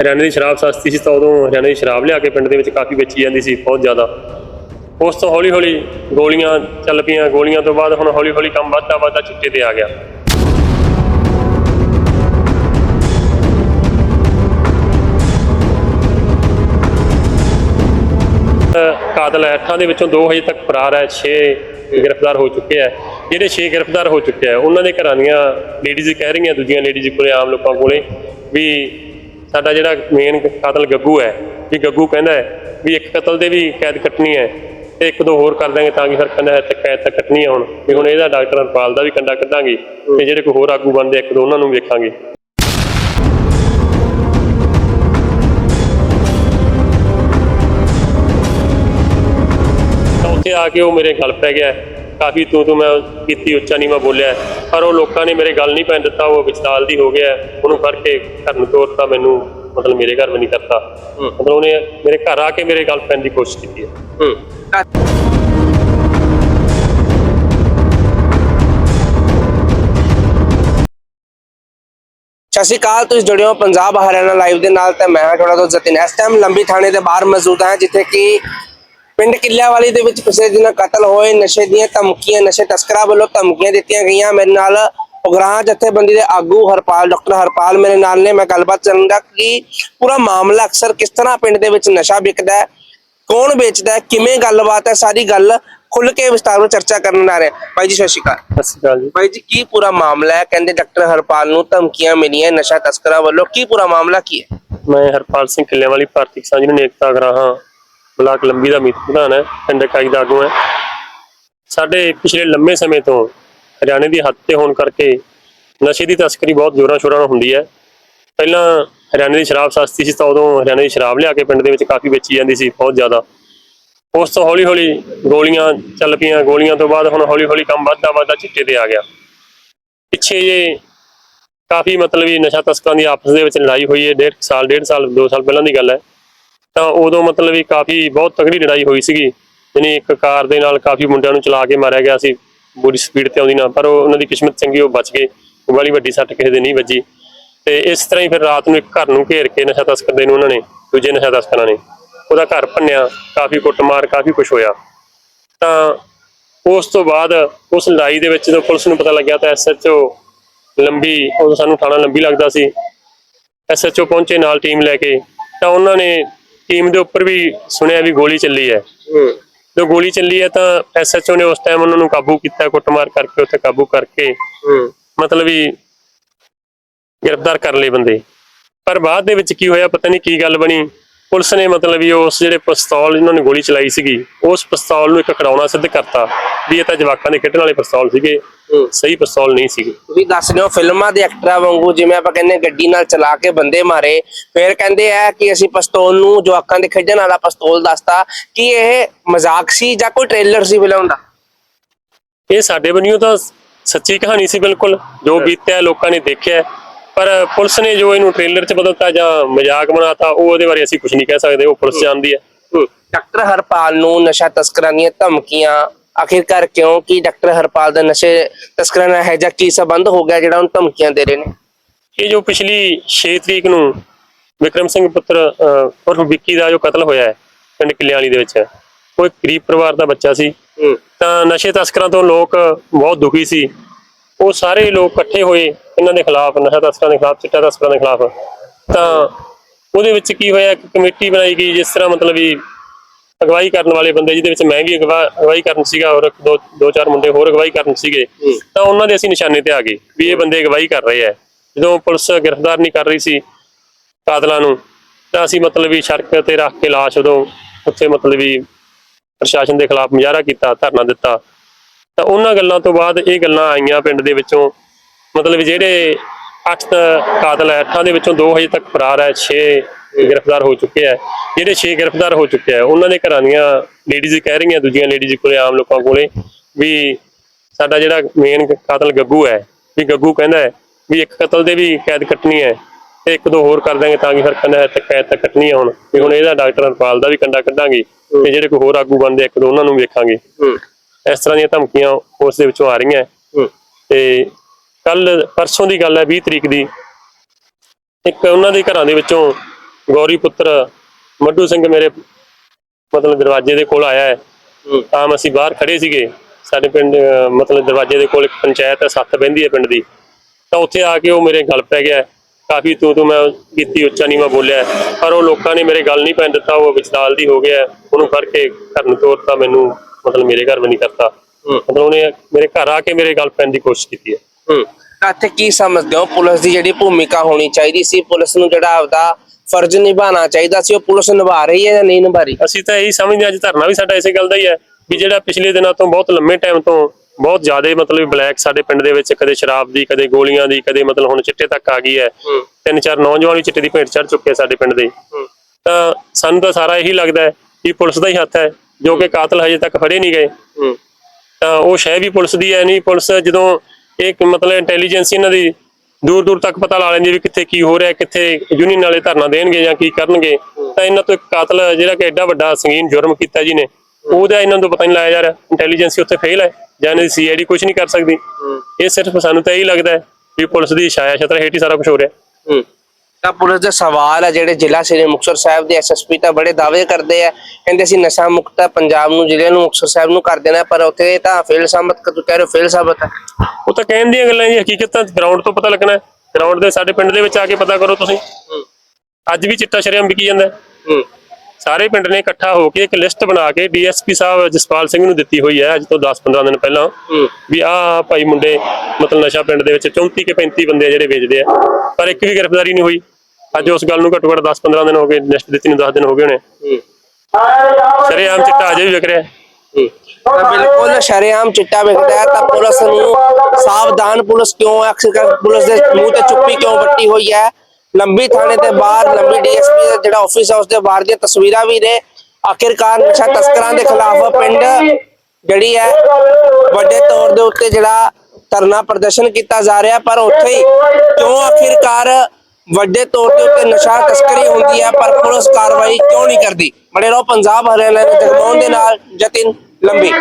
ਹਰਿਆਣੇ ਦੀ ਸ਼ਰਾਬ ਸਸਤੀ ਸੀ ਤਾਂ ਉਦੋਂ ਹਰਿਆਣੇ ਦੀ ਸ਼ਰਾਬ ਲਿਆ ਕੇ ਪਿੰਡ ਦੇ ਵਿੱਚ ਕਾਫੀ ਵੇਚੀ ਜਾਂਦੀ ਸੀ, ਬਹੁਤ ਜ਼ਿਆਦਾ। ਉਸ ਤੋਂ ਹੌਲੀ ਹੌਲੀ ਗੋਲੀਆਂ ਚੱਲ ਪਈਆਂ। ਗੋਲੀਆਂ ਤੋਂ ਬਾਅਦ ਹੁਣ ਹੌਲੀ ਹੌਲੀ ਕੰਮ ਵੱਧਦਾ ਵੱਧਦਾ ਚਿੱਟੇ ਤੇ ਆ ਗਿਆ। ਕਾਤਲ ਹੈ। ਅੱਠਾਂ ਦੇ ਵਿੱਚੋਂ ਦੋ ਹਜੇ ਤੱਕ ਫਰਾਰ ਹੈ। 6 ਗ੍ਰਿਫਤਾਰ ਹੋ ਚੁੱਕੇ ਹੈ। ਜਿਹੜੇ 6 ਗ੍ਰਿਫਤਾਰ ਹੋ ਚੁੱਕੇ ਹੈ, ਉਹਨਾਂ ਦੇ ਘਰਾਂ ਦੀਆਂ ਲੇਡੀਜ਼ ਕਹਿ ਰਹੀਆਂ, ਦੂਜੀਆਂ ਲੇਡੀਜ਼ ਕੋਲੇ ਆਮ ਲੋਕਾਂ ਕੋਲੇ ਵੀ ਸਾਡਾ ਜਿਹੜਾ ਮੇਨ ਕਤਲ ਗੱਗੂ ਹੈ, ਵੀ ਗੱਗੂ ਕਹਿੰਦਾ ਹੈ ਵੀ ਇੱਕ ਕਤਲ ਦੇ ਵੀ ਕੈਦ ਕੱਟਣੀ ਹੈ ਤੇ ਇੱਕ ਦੋ ਹੋਰ ਕਰ ਦਾਂਗੇ ਤਾਂ ਕਿ ਫਿਰ ਕਹਿੰਦਾ ਹੈ ਤੇ ਕੈਦ ਤਾਂ ਕੱਟਣੀ ਹੈ ਹੁਣ, ਵੀ ਹੁਣ ਇਹਦਾ ਡਾਕਟਰ ਹਰਪਾਲ ਦਾ ਵੀ ਕੰਡਾ ਕੱਢਾਂਗੇ ਤੇ ਜਿਹੜੇ ਕੋਈ ਹੋਰ ਆਗੂ ਬਣਦੇ ਇੱਕ ਦੋ ਉਹਨਾਂ ਨੂੰ ਵੇਖਾਂਗੇ। ਉੱਥੇ ਆ ਕੇ ਉਹ ਮੇਰੇ ਗਲ ਪੈ ਗਿਆ। ਕਾਫੀ ਤੂੰ ਤੂੰ ਮੈਂ ਕੀਤੀ ਉੱਚਾ ਨੀਵਾਂ ਬੋਲਿਆ ਪਰ ਉਹ ਲੋਕਾਂ ਨੇ ਮੇਰੇ ਗੱਲ ਨਹੀਂ ਪੈਣ ਦਿੱਤਾ ਉਹ ਵਿਚਾਲ ਦੀ ਹੋ ਗਿਆ ਉਹਨੂੰ ਫੜ ਕੇ ਘਰ ਨੂੰ ਤੋਰਤਾ ਮੈਨੂੰ ਮਤਲਬ ਮੇਰੇ ਘਰ ਵੀ ਨਹੀਂ ਕਰਤਾ। ਮਤਲਬ ਉਹਨੇ ਮੇਰੇ ਘਰ ਆ ਕੇ ਮੇਰੇ ਗੱਲ ਪੈਣ ਦੀ ਕੋਸ਼ਿਸ਼ ਕੀਤੀ ਹੈ। ਸਤਿ ਸ਼੍ਰੀ ਅਕਾਲ ਤੁਸੀਂ ਜੁੜੇ ਹੋ ਪੰਜਾਬ ਹਰਿਆਣਾ ਲਾਈਵ ਦੇ ਨਾਲ ਤੇ ਮੈਂ ਹਾਂ ਤੁਹਾਡਾ ਦੋਸਤ ਜਤਿਨ। ਇਸ ਟਾਈਮ ਲੰਬੀ ਥਾਣੇ ਦੇ ਬਾਹਰ ਮੌਜੂਦ ਹਾਂ ਜਿੱਥੇ ਕਿ ਪਿੰਡ ਕਿੱਲਿਆਵਾਲੀ ਦੇ ਵਿੱਚ ਪਿਛਲੇ ਦਿਨ ਕਤਲ ਹੋਏ ਨਸ਼ੇ ਦੀਆਂ ਧਮਕੀਆਂ ਨਸ਼ੇ ਤਸਕਰਾਂ ਵੱਲੋਂ ਧਮਕੀਆਂ ਦਿੱਤੀਆਂ ਗਈਆਂ। ਮੇਰੇ ਨਾਲ ਉਗਰਾਹਾਂ ਜਥੇਬੰਦੀ ਦੇ ਆਗੂ ਹਰਪਾਲ ਡਾਕਟਰ ਹਰਪਾਲ ਮੇਰੇ ਨਾਲ ਨੇ। ਮੈਂ ਗੱਲਬਾਤ ਕਰਾਂਗਾ ਕਿ ਪੂਰਾ ਮਾਮਲਾ ਅਕਸਰ ਕਿਸ ਤਰ੍ਹਾਂ ਪਿੰਡ ਦੇ ਵਿੱਚ ਨਸ਼ਾ ਵਿਕਦਾ ਹੈ ਕੌਣ ਵੇਚਦਾ ਹੈ ਕਿਵੇਂ ਗੱਲਬਾਤ ਹੈ ਸਾਰੀ ਗੱਲ ਖੁੱਲ ਕੇ ਵਿਸਤਾਰ ਵਿੱਚ ਚਰਚਾ ਕਰਨ ਆ ਰਹੇ। ਹਾਂ। ਭਾਈ ਜੀ ਸਤਿ ਸ਼੍ਰੀ ਅਕਾਲ। ਸਤਿ ਸ਼੍ਰੀ ਅਕਾਲ ਜੀ। ਭਾਈ ਜੀ ਕੀ ਪੂਰਾ ਮਾਮਲਾ ਹੈ? ਕਹਿੰਦੇ ਡਾਕਟਰ ਹਰਪਾਲ ਨੂੰ ਧਮਕੀਆਂ ਮਿਲੀਆਂ ਨਸ਼ਾ ਤਸਕਰਾਂ ਵੱਲੋਂ। ਕੀ ਪੂਰਾ ਮਾਮਲਾ ਕੀ ਹੈ? ਮੈਂ ਹਰਪਾਲ ਸਿੰਘ ਕਿੱਲਿਆਂ ਵਾਲੀ ਭਾਰਤੀ ਕਿਸਾਨ ਯੂਨੀਅਨ ਏਕਤਾ ਗਰਾਹਾਂ ਬਲਾਕ ਲੰਬੀ ਦਾ ਮੀਤ ਪ੍ਰਧਾਨ ਹੈ, ਪਿੰਡ ਇਕਾਈ ਦਾ ਆਗੂ ਹੈ। ਸਾਡੇ ਪਿਛਲੇ ਲੰਮੇ ਸਮੇਂ ਤੋਂ ਹਰਿਆਣੇ ਦੀ ਹੱਦ ਤੇ ਹੋਣ ਕਰਕੇ ਨਸ਼ੇ ਦੀ ਤਸਕਰੀ ਬਹੁਤ ਜ਼ੋਰਾਂ ਸ਼ੋਰਾਂ ਨਾਲ ਹੁੰਦੀ ਹੈ। ਪਹਿਲਾਂ ਹਰਿਆਣੇ ਦੀ ਸ਼ਰਾਬ ਸਸਤੀ ਸੀ ਤਾਂ ਉਦੋਂ ਹਰਿਆਣੇ ਦੀ ਸ਼ਰਾਬ ਲਿਆ ਕੇ ਪਿੰਡ ਦੇ ਵਿੱਚ ਕਾਫੀ ਵੇਚੀ ਜਾਂਦੀ ਸੀ ਬਹੁਤ ਜ਼ਿਆਦਾ। ਉਸ ਤੋਂ ਹੌਲੀ ਹੌਲੀ ਗੋਲੀਆਂ ਚੱਲ ਪਈਆਂ, ਗੋਲੀਆਂ ਤੋਂ ਬਾਅਦ ਹੁਣ ਹੌਲੀ ਹੌਲੀ ਕੰਮ ਵੱਧਦਾ ਵੱਧਦਾ ਚਿੱਟੇ ਤੇ ਆ ਗਿਆ। ਪਿੱਛੇ ਜੇ ਕਾਫੀ ਮਤਲਬ ਵੀ ਨਸ਼ਾ ਤਸਕਰਾਂ ਦੀ ਆਪਸ ਦੇ ਵਿੱਚ ਲੜਾਈ ਹੋਈ ਹੈ, ਡੇਢ ਕੁ ਸਾਲ, ਡੇਢ ਸਾਲ, ਦੋ ਸਾਲ ਪਹਿਲਾਂ ਦੀ ਗੱਲ ਹੈ। ਤਾਂ ਉਦੋਂ ਮਤਲਬ ਵੀ ਕਾਫੀ ਬਹੁਤ ਤਗੜੀ ਲੜਾਈ ਹੋਈ ਸੀਗੀ। ਯਾਨੀ ਇੱਕ ਕਾਰ ਦੇ ਨਾਲ ਕਾਫੀ ਮੁੰਡਿਆਂ ਨੂੰ ਚਲਾ ਕੇ ਮਾਰਿਆ ਗਿਆ ਸੀ। ਬੁਰੀ ਸਪੀਡ ਤੇ ਆਉਂਦੀ ਨਾ, ਪਰ ਉਹ ਉਹਨਾਂ ਦੀ ਕਿਸਮਤ ਚੰਗੀ, ਉਹ ਬਚ ਗਏ। ਉਹ ਵਾਲੀ ਵੱਡੀ ਸੱਟ ਕਿਸੇ ਦੇ ਨਹੀਂ ਵੱਜੀ। ਤੇ ਇਸ ਤਰ੍ਹਾਂ ਹੀ ਫਿਰ ਰਾਤ ਨੂੰ ਇੱਕ ਘਰ ਨੂੰ ਘੇਰ ਕੇ ਨਸ਼ਾ ਤਸਕਰ ਦੇ ਨੂੰ ਉਹਨਾਂ ਨੇ, ਦੂਜੇ ਨਸ਼ਾ ਤਸਕਰਾਂ ਨੇ ਉਹਦਾ ਘਰ ਭੰਨਿਆ। ਕਾਫੀ ਕੁੱਟਮਾਰ, ਕਾਫੀ ਕੁਝ ਹੋਇਆ। ਤਾਂ ਉਸ ਤੋਂ ਬਾਅਦ ਉਸ ਲੜਾਈ ਦੇ ਵਿੱਚ ਜਦੋਂ ਪੁਲਿਸ ਨੂੰ ਪਤਾ ਲੱਗਿਆ ਤਾਂ ਐਸਐਚਓ ਲੰਬੀ ਉਹ ਸਾਨੂੰ ਥਾਣਾ ਲੰਬੀ ਲੱਗਦਾ ਸੀ। ਐਸਐਚਓ ਪਹੁੰਚੇ ਨਾਲ ਟੀਮ ਲੈ ਕੇ। ਤਾਂ ਉਹਨਾਂ ਨੇ ਟੀਮ ਦੇ ਉੱਪਰ ਵੀ ਸੁਣਿਆ ਵੀ ਗੋਲੀ ਚੱਲੀ ਹੈ। ਹੂੰ। ਜਦੋਂ ਗੋਲੀ ਚੱਲੀ ਹੈ ਤਾਂ ਐਸਐਚਓ ਨੇ ਉਸ ਟਾਈਮ ਉਹਨਾਂ ਨੂੰ ਕਾਬੂ ਕੀਤਾ ਕੁੱਟਮਾਰ ਕਰਕੇ ਉੱਥੇ ਕਾਬੂ ਕਰਕੇ। ਹੂੰ। ਮਤਲਬ ਵੀ ਗ੍ਰਿਫਤਾਰ ਕਰ ਲਏ ਬੰਦੇ। ਪਰ ਬਾਅਦ ਦੇ ਵਿੱਚ ਕੀ ਹੋਇਆ ਪਤਾ ਨਹੀਂ ਕੀ ਗੱਲ ਬਣੀ। ਪੁਲਿਸ ਨੇ ਮਤਲਬ ਵੀ ਉਸ ਜਿਹੜੇ ਪਿਸਤੌਲ ਇਹਨਾਂ ਨੇ ਗੋਲੀ ਚਲਾਈ ਸੀਗੀ ਉਸ ਪਿਸਤੌਲ ਨੂੰ ਇੱਕ ਖੜਾਉਣਾ ਸਿੱਧ ਕਰਤਾ ਵੀ ਇਹ ਤਾਂ ਜਵਾਕਾਂ ਦੇ ਖੇਡਣ ਵਾਲੇ ਪਿਸਤੌਲ ਸੀਗੇ। ਸਹੀ ਪਿਸਤੌਲ ਨਹੀਂ ਸੀਗੇ। ਤੁਸੀਂ ਦੱਸ ਰਹੇ ਹੋ ਫਿਲਮਾਂ ਦੇ ਐਕਟਰਾਂ ਵਾਂਗੂ ਜਿਵੇਂ ਆਪਾਂ ਕਹਿੰਦੇ ਗੱਡੀ ਨਾਲ ਚਲਾ ਕੇ ਬੰਦੇ ਮਾਰੇ ਫਿਰ ਕਹਿੰਦੇ ਆ ਕਿ ਅਸੀਂ ਪਿਸਤੌਲ ਨੂੰ ਜੋ ਅੱਖਾਂ ਦੇ ਖੇਡਣ ਵਾਲਾ ਪਿਸਤੌਲ ਦੱਸਤਾ। ਕਿ ਇਹ ਮਜ਼ਾਕ ਸੀ ਜਾਂ ਕੋਈ ਟ੍ਰੇਲਰ ਸੀ ਫਿਲਮ ਦਾ? ਇਹ ਸਾਡੇ ਬੰਨਿਓ ਤਾਂ ਸੱਚੀ ਕਹਾਣੀ ਸੀ ਬਿਲਕੁਲ। ਜੋ ਬੀਤਿਆ ਲੋਕਾਂ ਨੇ ਦੇਖਿਆ ਪਰ ਪੁਲਿਸ ਨੇ ਜੋ ਇਹਨੂੰ ਟ੍ਰੇਲਰ 'ਚ ਬਦਲਤਾ ਜਾਂ ਮਜ਼ਾਕ ਬਣਾਤਾ ਉਹ ਉਹਦੇ ਬਾਰੇ ਅਸੀਂ ਕੁਝ ਨਹੀਂ ਕਹਿ ਸਕਦੇ ਉਹ ਪੁਲਿਸ ਜਾਣਦੀ ਹੈ। ਡਾਕਟਰ ਹਰਪਾਲ ਨੂੰ ਨਸ਼ਾ ਤਸਕਰਾਂ ਦੀਆਂ ਧਮਕੀਆਂ ਆਖਿਰਕਾਰ ਕਿਉਂ? ਕਿ ਡਾਕਟਰ ਹਰਪਾਲ ਦਾ ਨਸ਼ੇ ਤਸਕਰਾਂ ਨਾਲ ਹੈ ਜਾਂ ਕੀ ਸੰਬੰਧ ਹੋ ਗਿਆ ਜਿਹੜਾ ਉਹਨੂੰ ਧਮਕੀਆਂ ਦੇ ਰਹੇ ਨੇ? ਇਹ ਜੋ ਪਿਛਲੀ 6 ਤਰੀਕ ਨੂੰ ਵਿਕਰਮ ਸਿੰਘ ਪੁੱਤਰ ਉਰਫ ਵਿੱਕੀ ਦਾ ਜੋ ਕਤਲ ਹੋਇਆ ਹੈ ਪਿੰਡ ਕਿੱਲਿਆਲੀ ਦੇ ਵਿੱਚ ਉਹ ਇੱਕ ਗਰੀਬ ਪਰਿਵਾਰ ਦਾ ਬੱਚਾ ਸੀ। ਤਾਂ ਨਸ਼ੇ ਤਸਕਰਾਂ ਤੋਂ ਲੋਕ ਬਹੁਤ ਦੁਖੀ ਸੀ। ਉਹ ਸਾਰੇ ਲੋਕ ਇਕੱਠੇ ਹੋਏ ਇਹਨਾਂ ਦੇ ਖਿਲਾਫ ਨਸ਼ਾ ਤਸਕਰਾਂ ਦੇ ਖਿਲਾਫ ਚਿੱਟਾ ਤਸਕਰਾਂ ਦੇ ਖਿਲਾਫ। ਤਾਂ ਉਹਦੇ ਵਿੱਚ ਕੀ ਹੋਇਆ? ਕਿ ਕਮੇਟੀ ਬਣਾਈ ਗਈ ਜਿਸ ਤਰ੍ਹਾਂ ਮਤਲਬ ਵੀ ਅਗਵਾਈ ਕਰਨ ਵਾਲੇ ਬੰਦੇ ਜਿਹਦੇ ਵਿੱਚ ਮੈਂ ਵੀ ਅਗਵਾ ਅਗਵਾਈ ਕਰਨ ਸੀਗਾ ਔਰ ਦੋ ਦੋ ਚਾਰ ਮੁੰਡੇ ਹੋਰ ਅਗਵਾਈ ਕਰਨ ਸੀਗੇ। ਤਾਂ ਉਹਨਾਂ ਦੇ ਅਸੀਂ ਨਿਸ਼ਾਨੇ ਤੇ ਆ ਗਏ ਵੀ ਇਹ ਬੰਦੇ ਅਗਵਾਈ ਕਰ ਰਹੇ ਆ ਜਦੋਂ ਪੁਲਿਸ ਗ੍ਰਿਫਤਾਰ ਨਹੀਂ ਕਰ ਰਹੀ ਸੀ ਕਾਤਲਾਂ ਨੂੰ ਤਾਂ ਅਸੀਂ ਮਤਲਬ ਵੀ ਸੜਕ ਤੇ ਰੱਖ ਕੇ ਲਾਸ਼ ਉਦੋਂ ਉੱਥੇ ਮਤਲਬ ਵੀ ਪ੍ਰਸ਼ਾਸਨ ਦੇ ਖਿਲਾਫ ਮੁਜ਼ਾਹਰਾ ਕੀਤਾ ਧਰਨਾ ਦਿੱਤਾ। ਤਾਂ ਉਹਨਾਂ ਗੱਲਾਂ ਤੋਂ ਬਾਅਦ ਇਹ ਗੱਲਾਂ ਆਈਆਂ ਪਿੰਡ ਦੇ ਵਿੱਚੋਂ ਮਤਲਬ ਜਿਹੜੇ 8 ਕਾਤਲ ਹੈ ਅੱਠਾਂ ਦੇ ਵਿੱਚੋਂ ਦੋ ਹਜੇ ਤੱਕ ਫਰਾਰ ਹੈ 6 ਗ੍ਰਿਫਤਾਰ ਹੋ ਚੁੱਕੇ ਹੈ। ਜਿਹੜੇ 6 ਗ੍ਰਿਫਤਾਰ ਹੋ ਚੁੱਕੇ ਹੈ ਉਹਨਾਂ ਦੇ ਘਰਾਂ ਦੀਆਂ ਲੇਡੀਜ਼ ਕਹਿ ਰਹੀਆਂ ਦੂਜੀਆਂ ਲੇਡੀਜ਼ ਕੋਲੇ ਆਮ ਲੋਕਾਂ ਕੋਲੇ ਵੀ ਸਾਡਾ ਜਿਹੜਾ ਮੇਨ ਕਾਤਲ ਗੱਗੂ ਹੈ ਵੀ ਗੱਗੂ ਕਹਿੰਦਾ ਹੈ ਵੀ ਇੱਕ ਕਤਲ ਦੇ ਵੀ ਕੈਦ ਕੱਟਣੀ ਹੈ ਤੇ ਇੱਕ ਦੋ ਹੋਰ ਕਰ ਦਾਂਗੇ ਤਾਂ ਕਿ ਫਿਰ ਕਹਿੰਦਾ ਤੇ ਕੈਦ ਤਾਂ ਕੱਟਣੀ ਹੈ ਹੁਣ। ਵੀ ਹੁਣ ਇਹਦਾ ਡਾਕਟਰ ਹਰਪਾਲ ਦਾ ਵੀ ਕੰਡਾ ਕੱਢਾਂਗੇ ਤੇ ਜਿਹੜੇ ਕੋਈ ਹੋਰ ਆਗੂ ਬਣਦੇ ਇੱਕ ਦੋ ਉਹਨਾਂ ਨੂੰ ਵੇਖਾਂਗੇ। ਇਸ ਤਰ੍ਹਾਂ ਦੀਆਂ ਧਮਕੀਆਂ ਉਸ ਦੇ ਵਿੱਚੋਂ ਆ ਰਹੀਆਂ। ਤੇ ਕੱਲ ਪਰਸੋਂ ਦੀ ਗੱਲ ਹੈ 20 ਤਰੀਕ ਦੀ। ਇੱਕ ਉਹਨਾਂ ਦੇ ਘਰਾਂ ਦੇ ਵਿੱਚੋਂ ਗੌਰੀ ਪੁੱਤਰ ਮੱਡੂ ਸਿੰਘ ਮੇਰੇ ਮਤਲਬ ਦਰਵਾਜ਼ੇ ਦੇ ਕੋਲ ਆਇਆ ਹੈ। ਆਮ ਅਸੀਂ ਬਾਹਰ ਖੜੇ ਸੀਗੇ। ਸਾਡੇ ਪਿੰਡ ਮਤਲਬ ਦਰਵਾਜ਼ੇ ਦੇ ਕੋਲ ਇੱਕ ਪੰਚਾਇਤ ਹੈ ਸੱਤ ਬਹਿੰਦੀ ਹੈ ਪਿੰਡ ਦੀ। ਤਾਂ ਉੱਥੇ ਆ ਕੇ ਉਹ ਮੇਰੇ ਗਲ ਪੈ ਗਿਆ। ਕਾਫੀ ਤੂੰ ਤੂੰ ਮੈਂ ਕੀਤੀ ਉੱਚਾ ਨੀਵਾਂ ਬੋਲਿਆ। ਪਰ ਉਹ ਲੋਕਾਂ ਨੇ ਮੇਰੇ ਗੱਲ ਨਹੀਂ ਪੈਣ ਦਿੱਤਾ ਉਹ ਵਿਚਦਾਲ ਦੀ ਹੋ ਗਿਆ। ਉਹਨੂੰ ਫੜ ਕੇ ਘਰ ਨੂੰ ਤੋਰਤਾ ਮੈਨੂੰ ਮਤਲਬ ਮੇਰੇ ਘਰ ਵੀ ਨਹੀਂ ਕਰਤਾ। ਮਤਲਬ ਉਹਨੇ ਮੇਰੇ ਘਰ ਆ ਕੇ ਮੇਰੇ ਗੱਲ ਪੈਣ ਦੀ ਕੋਸ਼ਿਸ਼ ਕੀਤੀ ਹੈ। ਤਾਂ ਇੱਥੇ ਕੀ ਸਮਝਦੇ ਹੋ? ਪੁਲਿਸ ਦੀ ਜਿਹੜੀ ਭੂਮਿਕਾ ਹੋਣੀ ਚਾਹੀਦੀ ਸੀ ਪੁਲਿਸ ਨੂੰ ਜਿਹੜਾ ਆਪਦਾ ਫਰਜ਼ ਨਿਭਾਉਣਾ ਚਾਹੀਦਾ ਸੀ ਉਹ ਪੁਲਿਸ ਨਿਭਾ ਰਹੀ ਹੈ ਜਾਂ ਨਹੀਂ ਨਿਭਾ ਰਹੀ? ਅਸੀਂ ਤਾਂ ਇਹੀ ਸਮਝਦੇ ਹਾਂ ਅੱਜ ਧਰਨਾ ਵੀ ਸਾਡਾ ਇਸੇ ਗੱਲ ਦਾ ਹੀ ਹੈ ਵੀ ਜਿਹੜਾ ਪਿਛਲੇ ਦਿਨਾਂ ਤੋਂ ਬਹੁਤ ਲੰਮੇ ਟਾਈਮ ਤੋਂ ਬਹੁਤ ਜ਼ਿਆਦਾ ਮਤਲਬ ਬਲੈਕ ਸਾਡੇ ਪਿੰਡ ਦੇ ਵਿੱਚ ਕਦੇ ਸ਼ਰਾਬ ਦੀ ਕਦੇ ਗੋਲੀਆਂ ਦੀ ਕਦੇ ਮਤਲਬ ਹੁਣ ਚਿੱਟੇ ਤੱਕ ਆ ਗਈ ਹੈ। ਤਿੰਨ ਚਾਰ ਨੌਜਵਾਨ ਵੀ ਚਿੱਟੇ ਦੀ ਭੇਟ ਚੜ ਚੁੱਕੇ ਸਾਡੇ ਪਿੰਡ ਦੇ। ਤਾਂ ਸਾਨੂੰ ਤਾਂ ਸਾਰਾ ਇਹੀ ਲੱਗਦਾ ਹੈ ਕਿ ਪੁਲਿਸ ਦਾ ਹੀ ਹੱਥ ਹੈ ਜੋ ਕਿ ਕਾਤਲ ਹਜੇ ਤੱਕ ਫੜੇ ਨਹੀਂ ਗਏ। ਤਾਂ ਉਹ ਸ਼ੈ ਵੀ ਪੁਲਿਸ ਦੀ ਹੈ ਨਹੀਂ ਪੁਲਿਸ ਜਦੋਂ ਇੱਕ ਮਤਲਬ ਇੰਟੈਲੀਜੈਂਸ ਇਹਨਾਂ ਦੀ ਦੂਰ ਦੂਰ ਤੱਕ ਪਤਾ ਲਾ ਲੈਂਦੀ ਵੀ ਕਿੱਥੇ ਕੀ ਹੋ ਰਿਹਾ ਕਿੱਥੇ ਯੂਨੀਅਨ ਵਾਲੇ ਧਰਨਾ ਦੇਣਗੇ ਜਾਂ ਕੀ ਕਰਨਗੇ। ਤਾਂ ਇਹਨਾਂ ਤੋਂ ਇੱਕ ਕਾਤਲ ਜਿਹੜਾ ਕਿ ਐਡਾ ਵੱਡਾ ਸੰਗੀਨ ਜੁਰਮ ਕੀਤਾ ਜੀ ਨੇ ਉਹਦਾ ਇਹਨਾਂ ਨੂੰ ਪਤਾ ਨਹੀਂ ਲਾਇਆ ਜਾ ਰਿਹਾ। ਇੰਟੈਲੀਜੈਂਸ ਉੱਥੇ ਫੇਲ ਹੈ ਜਾਂ ਇਹਨਾਂ ਦੀ ਸੀਆਈਡੀ ਕੁਝ ਨਹੀਂ ਕਰ ਸਕਦੀ। ਇਹ ਸਿਰਫ ਸਾਨੂੰ ਤਾਂ ਇਹੀ ਲੱਗਦਾ ਹੈ ਵੀ ਪੁਲਿਸ ਦੀ ਛਾਇਆ ਛਤਰ ਹੇਠ ਹੀ ਸਾਰਾ ਕੁਝ ਹੋ ਰਿਹਾ। ਤਾਂ ਪੁਲਿਸ ਦੇ ਸਵਾਲ ਹੈ ਜਿਹੜੇ ਜ਼ਿਲ੍ਹਾ ਸ੍ਰੀ ਮੁਕਤਸਰ ਸਾਹਿਬ ਦੇ ਐਸਐਸਪੀ ਤਾਂ ਬੜੇ ਦਾਅਵੇ ਕਰਦੇ ਆ ਕਹਿੰਦੇ ਅਸੀਂ ਨਸ਼ਾ ਮੁਕਤ ਪੰਜਾਬ ਨੂੰ ਜ਼ਿਲ੍ਹੇ ਨੂੰ ਮੁਕਤਸਰ ਸਾਹਿਬ ਨੂੰ ਕਰ ਦੇਣਾ ਪਰ ਉੱਥੇ ਤਾਂ ਫੇਲ ਸਾਬਤ ਤੂੰ ਕਹਿ ਰਹੇ ਫੇਲ ਸਾਬਤ ਹੈ ਉਹ ਤਾਂ ਕਹਿਣ ਦੀਆਂ ਗੱਲਾਂ ਜੀ ਹਕੀਕਤ ਤਾਂ ਗਰਾਊਂਡ ਤੋਂ ਪਤਾ ਲੱਗਣਾ ਹੈ। ਗਰਾਊਂਡ ਦੇ ਸਾਡੇ ਪਿੰਡ ਦੇ ਵਿੱਚ ਆ ਕੇ ਪਤਾ ਕਰੋ ਤੁਸੀਂ। ਅੱਜ ਵੀ ਚਿੱਟਾ ਸ਼ਰੇਆਮ ਵਿਕੀ ਜਾਂਦਾ ਸਾਰੇ ਪਿੰਡ ਨੇ ਇਕੱਠਾ ਹੋ ਕੇ ਇੱਕ ਲਿਸਟ ਬਣਾ ਕੇ ਡੀਐਸਪੀ ਸਾਹਿਬ ਜਸਪਾਲ ਸਿੰਘ ਨੂੰ ਦਿੱਤੀ ਹੋਈ ਹੈ ਅੱਜ ਤੋਂ 10-15 ਦਿਨ ਪਹਿਲਾਂ। ਵੀ ਆਹ ਭਾਈ ਮੁੰਡੇ ਮਤਲਬ ਨਸ਼ਾ ਪਿੰਡ ਦੇ ਵਿੱਚ 34 ਕੇ 35 ਬੰਦੇ ਆ ਜਿਹੜੇ ਵੇਚਦੇ ਆ। ਪਰ ਇੱਕ ਵੀ ਗ੍ਰਿਫਤਾਰੀ ਨਹੀਂ ਹੋਈ। ਅੱਜ ਉਸ ਗੱਲ ਨੂੰ ਘੱਟੋ ਘੱਟ 10-15 ਦਿਨ ਹੋ ਗਏ ਲਿਸਟ ਦਿੱਤੀ ਨੂੰ 10 ਦਿਨ ਹੋ ਗਏ ਹੋਣੇ। ਹੂੰ। ਸ਼ਰੇਆਮ ਚਿੱਟਾ ਅਜੇ ਵੀ ਵਿਕ ਰਿਹਾ। ਬਿਲਕੁਲ ਸ਼ਰੇਆਮ ਚਿੱਟਾ ਵਿਕਦਾ ਹੈ ਤਾਂ ਪੁਲਿਸ ਨੂੰ ਸਾਵਧਾਨ ਪੁਲਿਸ ਕਿਉਂ ਅਕਸਰ ਪੁਲਿਸ ਦੇ ਮੂੰਹ ਤੇ ਚੁੱਪੀ ਕਿਉਂ ਵੱਟੀ ਹੋਈ ਹੈ? ਲੰਬੀ ਥਾਣੇ ਦੇ ਬਾਹਰ ਲੰਬੀ ਡੀਐਸਪੀ ਦਾ ਜਿਹੜਾ ਆਫਿਸ ਹੈ ਉਸ ਦੇ ਬਾਹਰ ਦੀਆਂ ਤਸਵੀਰਾਂ ਵੀ ਨੇ। ਆਖਿਰਕਾਰ ਨਸ਼ਾ ਤਸਕਰਾਂ ਦੇ ਖਿਲਾਫ ਪਿੰਡ ਜਿਹੜੀ ਹੈ ਵੱਡੇ ਤੌਰ ਦੇ ਉੱਤੇ ਜਿਹੜਾ ਧਰਨਾ ਪ੍ਰਦਰਸ਼ਨ ਕੀਤਾ ਜਾ ਰਿਹਾ, ਪਰ ਉੱਥੇ ਹੀ ਕਿਉਂ ਆਖਿਰਕਾਰ ਵੱਡੇ ਤੌਰ ਤੇ ਉੱਤੇ ਨਸ਼ਾ ਤਸਕਰੀ ਹੁੰਦੀ ਹੈ, ਪਰ ਪੁਲਿਸ ਕਾਰਵਾਈ ਕਿਉਂ ਨਹੀਂ ਕਰਦੀ? ਬੜੇ ਰਹੋ, ਪੰਜਾਬ ਹਰਿਆਣਾ ਦੇ ਜਗਮੋਹਨ ਦੇ ਨਾਲ ਜਤਿਨ ਲੰਬੀ।